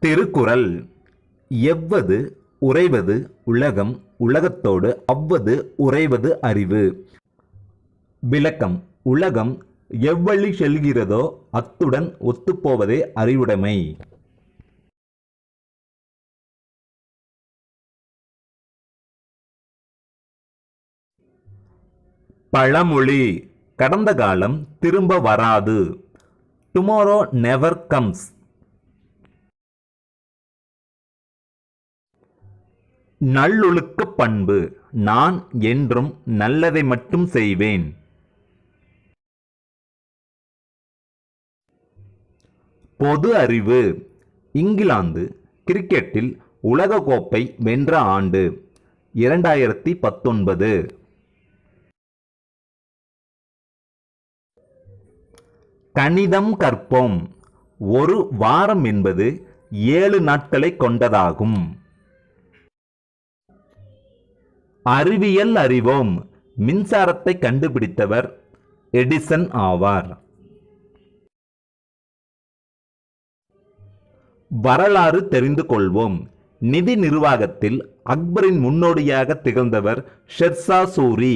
திருக்குறள் எவ்வது உறைவது உலகம் உலகத்தோடு அவ்வது உறைவது அறிவு. விளக்கம் உலகம் எவ்வழி செல்கிறதோ அத்துடன் ஒத்துப்போவதே அறிவுடைமை. பழமொழி கடந்த காலம் திரும்ப வராது. டுமாரோ நெவர் கம்ஸ் நல்லொழுக்க பண்பு. நான் என்றும் நல்லதை மட்டும் செய்வேன். பொது அறிவு. இங்கிலாந்து கிரிக்கெட்டில் உலகக்கோப்பை வென்ற ஆண்டு. இரண்டாயிரத்தி பத்தொன்பது. கணிதம் கற்போம். ஒரு வாரம் என்பது ஏழு நாட்களை கொண்டதாகும். அறிவியல் அறிவோம். மின்சாரத்தை கண்டுபிடித்தவர் எடிசன் ஆவார். வரலாறு தெரிந்து கொள்வோம். நிதி நிர்வாகத்தில் அக்பரின் முன்னோடியாக திகழ்ந்தவர் ஷெர்ஷா சூரி